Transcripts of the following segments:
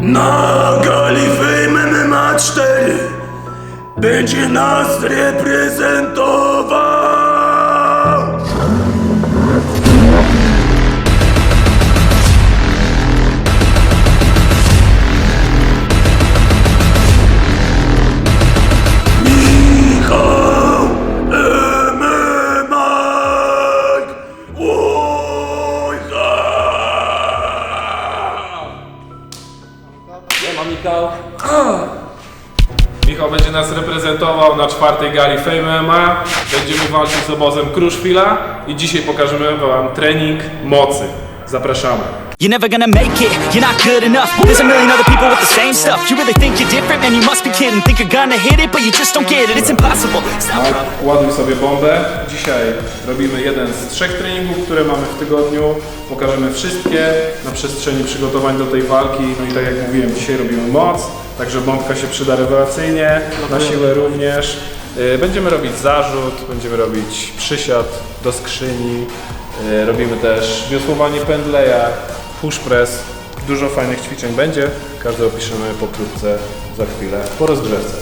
Na gali Fame MMA 4 będzie nas reprezentował Michał. Michał będzie nas reprezentował na czwartej gali Fame MMA. Będziemy walczyć z obozem Kruszwila i dzisiaj pokażemy Wam trening mocy. Zapraszamy. You're never gonna make it, you're not good enough. There's a million other people with the same stuff. You really think you're different, man? You must be kidding. Think you're gonna hit it, but you just don't get it. It's impossible. Stop. Tak, ładuj sobie bombę. Dzisiaj robimy jeden z trzech treningów, które mamy w tygodniu. Pokażemy wszystkie na przestrzeni przygotowań do tej walki. No i tak jak mówiłem, dzisiaj robimy moc, także bombka się przyda rewelacyjnie, na siłę również. Y, Będziemy robić zarzut, będziemy robić przysiad do skrzyni, y, robimy też wiosłowanie pędleja, push press. Dużo fajnych ćwiczeń będzie, każde opiszemy pokrótce za chwilę po rozgrzewce.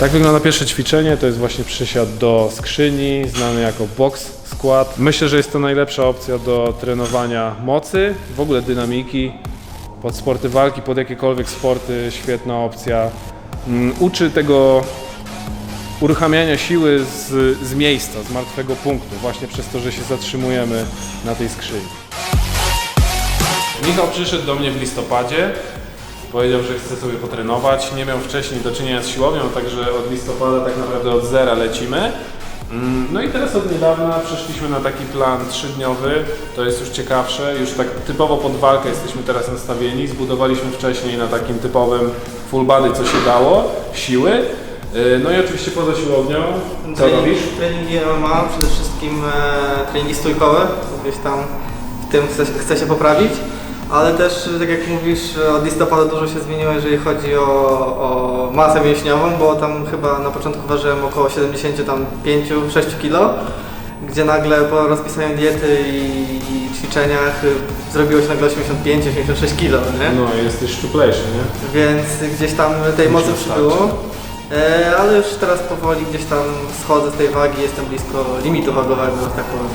Tak wygląda pierwsze ćwiczenie, to jest właśnie przysiad do skrzyni, znany jako box squat. Myślę, że jest to najlepsza opcja do trenowania mocy, w ogóle dynamiki, pod sporty walki, pod jakiekolwiek sporty, świetna opcja. Mm, Uczy tego uruchamiania siły z, z miejsca, z martwego punktu, właśnie przez to, że się zatrzymujemy na tej skrzyni. Michał przyszedł do mnie w listopadzie. Powiedział, że chce sobie potrenować. Nie miał wcześniej do czynienia z siłownią, także od listopada tak naprawdę od zera lecimy. Mm, No i teraz od niedawna przeszliśmy na taki plan trzydniowy. To jest już ciekawsze. Już tak typowo pod walkę jesteśmy teraz nastawieni. Zbudowaliśmy wcześniej na takim typowym full body, co się dało, siły. Yy, No i oczywiście poza siłownią, co Trening- robisz? Treningi MMA, przede wszystkim e, treningi stójkowe, gdzieś tam w tym chcę, chcę się poprawić, ale też, tak jak mówisz, od listopada dużo się zmieniło, jeżeli chodzi o, o masę mięśniową, bo tam chyba na początku ważyłem około 75-6 kg, gdzie nagle po rozpisaniu diety i, i ćwiczeniach zrobiło się nagle 85-86 kg, nie? No, jesteś szczuplejszy, nie? więc gdzieś tam tej mocy przybyło. E, ale już teraz powoli gdzieś tam schodzę z tej wagi, jestem blisko limitu wagowego, że tak powiem.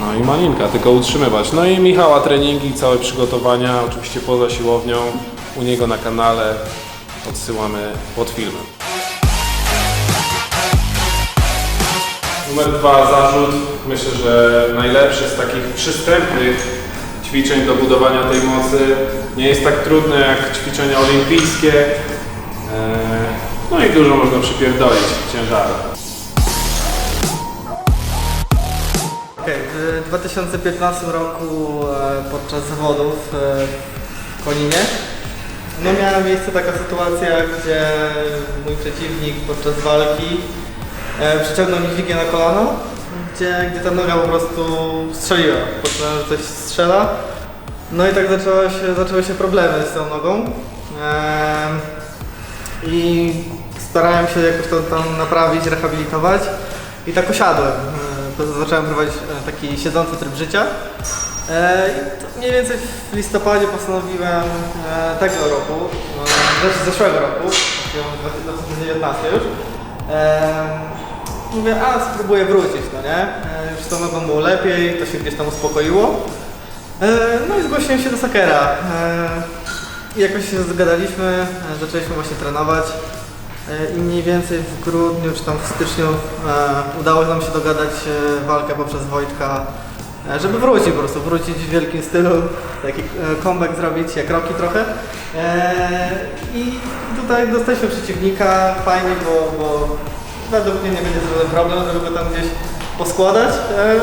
No i malinka, tylko utrzymywać. No i Michała treningi, całe przygotowania, oczywiście poza siłownią, u niego na kanale odsyłamy pod filmem. Numer dwa, zarzut. Myślę, że najlepszy z takich przystępnych ćwiczeń do budowania tej mocy. Nie jest tak trudne jak ćwiczenia olimpijskie. No i dużo można przypierdolić ciężaru. Okej, w 2015 roku e, podczas zawodów e, w Koninie no miała miejsce taka sytuacja, gdzie mój przeciwnik podczas walki e, przyciągnął mi dźwignię na kolano, gdzie, gdzie ta noga po prostu strzeliła. Poczułem, że coś strzela. No i tak zaczęło się, zaczęły się problemy z tą nogą. I starałem się jakoś to tam naprawić, rehabilitować i tak osiadłem. E, Zacząłem prowadzić e, taki siedzący tryb życia. E, I mniej więcej w listopadzie postanowiłem tego roku, e, znaczy zeszłego roku, w 2019 już, mówię, a spróbuję wrócić, no nie? Już z tą nogą było lepiej, to się gdzieś tam uspokoiło. No i zgłosiłem się do Sakera. I jakoś się zgadaliśmy, zaczęliśmy właśnie trenować i mniej więcej w grudniu czy tam w styczniu e, udało nam się dogadać e, walkę poprzez Wojtka, e, żeby wrócić po prostu, wrócić w wielkim stylu, taki e, comeback zrobić, jak Rocky trochę. E, I tutaj dostaliśmy przeciwnika, fajnie, bo, bo według mnie nie będzie żaden problem, żeby go tam gdzieś poskładać. E,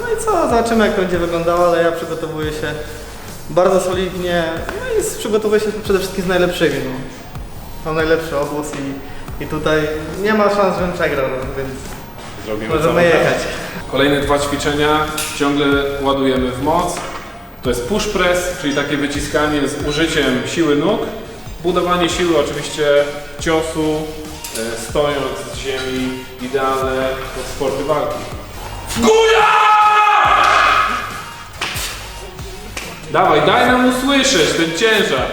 No i co, zobaczymy jak będzie wyglądało, ale ja przygotowuję się bardzo solidnie, no i przygotowuję się przede wszystkim z najlepszymi. No. Mam najlepszy obóz i, i tutaj nie ma szans, żebym przegrał, no, więc Zrobimy możemy. jechać. Kolejne dwa ćwiczenia ciągle ładujemy w moc. To jest push press, czyli takie wyciskanie z użyciem siły nóg. Budowanie siły oczywiście ciosu e, stojąc z ziemi, idealne pod sporty walki. W górę! Dawaj, daj nam usłyszeć ten ciężar.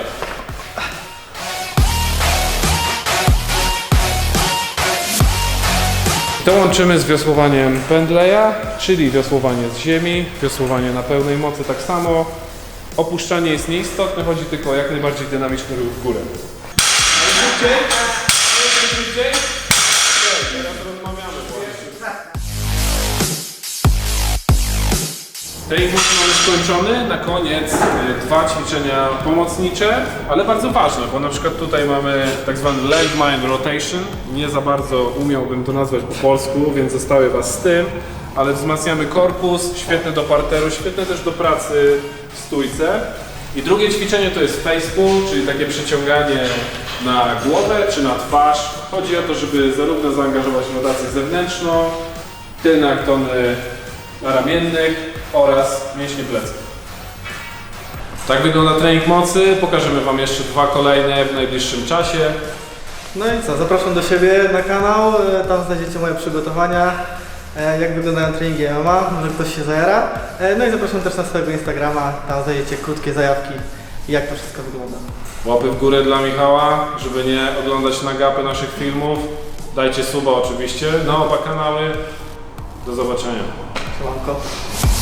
To łączymy z wiosłowaniem pendleja, czyli wiosłowanie z ziemi, wiosłowanie na pełnej mocy tak samo. Opuszczanie jest nieistotne, chodzi tylko o jak najbardziej dynamiczny ruch w górę. Najszybciej? Najszybciej? Trening mamy skończony. Na koniec y, dwa ćwiczenia pomocnicze, ale bardzo ważne, bo na przykład tutaj mamy tak zwany leg mind rotation. Nie za bardzo umiałbym to nazwać po polsku, więc zostawię Was z tym, ale wzmacniamy korpus, świetne do parteru, świetne też do pracy w stójce. I drugie ćwiczenie to jest face pull, czyli takie przeciąganie na głowę czy na twarz. Chodzi o to, żeby zarówno zaangażować rotację zewnętrzną, tylne aktony ramiennych oraz mięśnie pleców. Tak wygląda trening mocy. Pokażemy Wam jeszcze dwa kolejne w najbliższym czasie. No i co, zapraszam do siebie na kanał, e, tam znajdziecie moje przygotowania, e, jak wyglądają treningi MMA, może ktoś się zajara. E, No i zapraszam też na swojego Instagrama, tam znajdziecie krótkie zajawki, jak to wszystko wygląda. Łapy w górę dla Michała, żeby nie oglądać na gapy naszych filmów. Dajcie suba oczywiście na oba kanały. Do zobaczenia. Шванко.